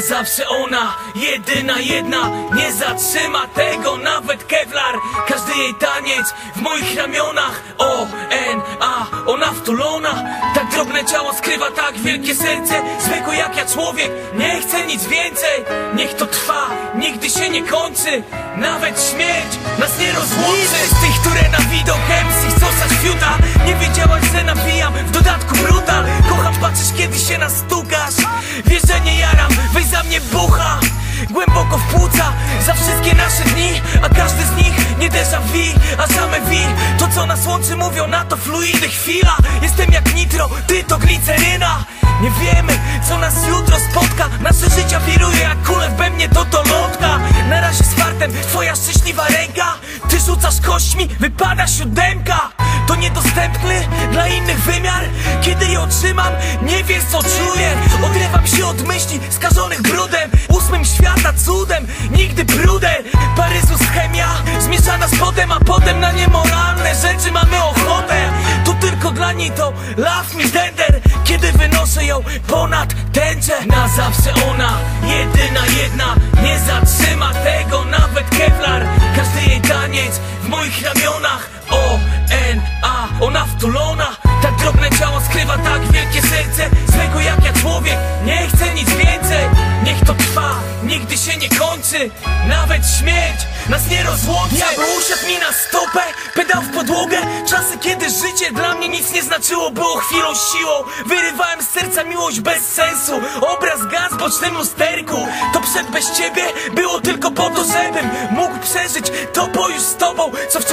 Zawsze ona, jedyna jedna Nie zatrzyma tego. Nawet Kevlar Każdy jej taniec w moich ramionach. O, N, A, ona wtulona. Tak drobne ciało skrywa tak wielkie serce. Zwykły jak ja człowiek, nie chcę nic więcej. Niech to trwa, nigdy się nie kończy. Nawet śmierć nas nie rozłączy. Z tych, które na widok MC chcą stać fiuta. Nie wiedziałaś, że nabijam, w dodatku brutal. Kocham patrzysz kiedy się nastukasz. Wiesz, że nie jaram, mnie bucha Głęboko w płuca, za wszystkie nasze dni A każdy z nich nie déjà vu, a same wi To co nas łączy mówią na to fluidy chwila. Jestem jak nitro, ty to gliceryna. Nie wiemy co nas jutro spotka. Nasze życia wiruje jak kule dla innych wymiar. Kiedy je otrzymam, nie wiesz co czuję. Odrywam się od myśli skażonych brudem. Ósmym świata cudem, nigdy bruder Paryzus chemia, zmieszana z potem A potem na niemoralne rzeczy mamy ochotę. To tylko dla niej to love me tender Kiedy wynoszę ją ponad tęczę Na zawsze ona, jedyna jedna Nie zatrzyma skrywa tak wielkie serce Zwykły jak ja człowiek, nie chcę nic więcej Niech to trwa, nigdy się nie kończy. Nawet śmierć nas nie rozłączy. Diabeł usiadł mi na stopę, pedał w podłogę. Czasy kiedy życie dla mnie nic nie znaczyło Było chwilą siłą, wyrywałem z serca miłość bez sensu. Obraz gaz w bocznym lusterku. To przed bez ciebie było tylko po to, żebym mógł przeżyć To bo już z tobą, co pytaniem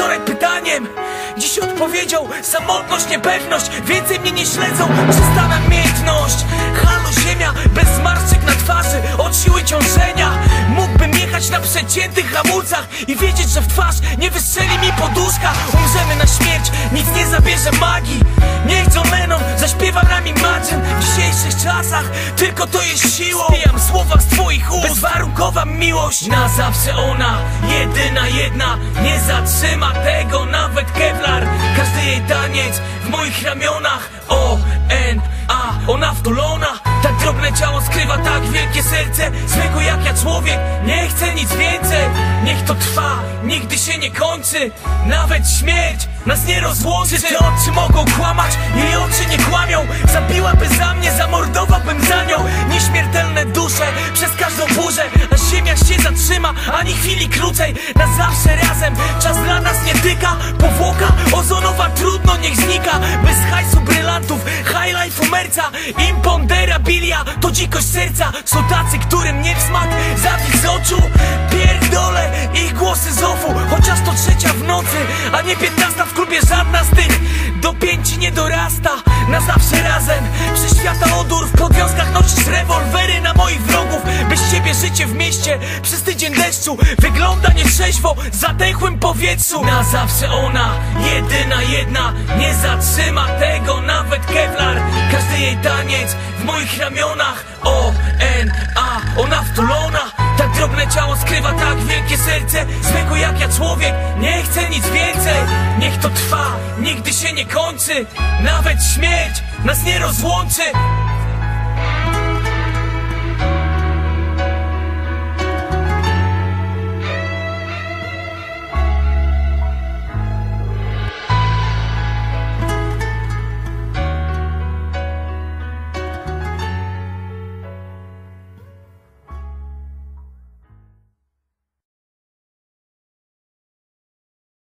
Dziś odpowiedział, samotność, niepewność. Więcej mnie nie śledzą, przestała miętność. Halo ziemia, bez zmarszczek na twarzy Od siły ciążenia. Mógłbym jechać na przeciętych hamulcach I wiedzieć, że w twarz nie wystrzeli mi poduszka. Umrzemy na śmierć, nic nie zabierze magii. Niech John Lennon zaśpiewa nami Imagine dzisiejszych czasach tylko to jest siłą. Spijam słowa z twoich ust. Bezwarunkowa miłość. Na zawsze ona, jedyna jedna Nie zatrzyma tego nawet Kevlar. Każdy jej taniec w moich ramionach. O, N, A, ona wtulona Tak drobne ciało skrywa tak wielkie serce. Zwykły jak ja człowiek, nie chcę nic więcej. Niech to trwa, nigdy się nie kończy. Nawet śmierć nas nie rozłączy Te oczy mogą kłamać, jej oczy nie kłamią. Zabiłaby za krócej Na zawsze razem, czas dla nas nie tyka Powłoka ozonowa trudno niech znika. Bez hajsu brylantów, high life merca. Imponderabilia to dzikość serca. Są tacy, którym nie w smak zawis z oczu. Pierdolę ich głosy z ofu Chociaż to trzecia w nocy, a nie piętnasta w klubie Żadna z tych. Do pięci nie dorasta Na zawsze razem, przy świata odór W podwiązkach nosisz rewolwery na moich wrogów Ciebie życie w mieście przez tydzień deszczu. Wygląda nietrzeźwo, zatęchłym powietrzu. Na zawsze ona, jedyna jedna Nie zatrzyma tego nawet Kevlar. Każdy jej taniec w moich ramionach. O, N, A, ona wtulona. Tak drobne ciało skrywa tak wielkie serce. Zwykły jak ja człowiek, nie chcę nic więcej. Niech to trwa, nigdy się nie kończy. Nawet śmierć nas nie rozłączy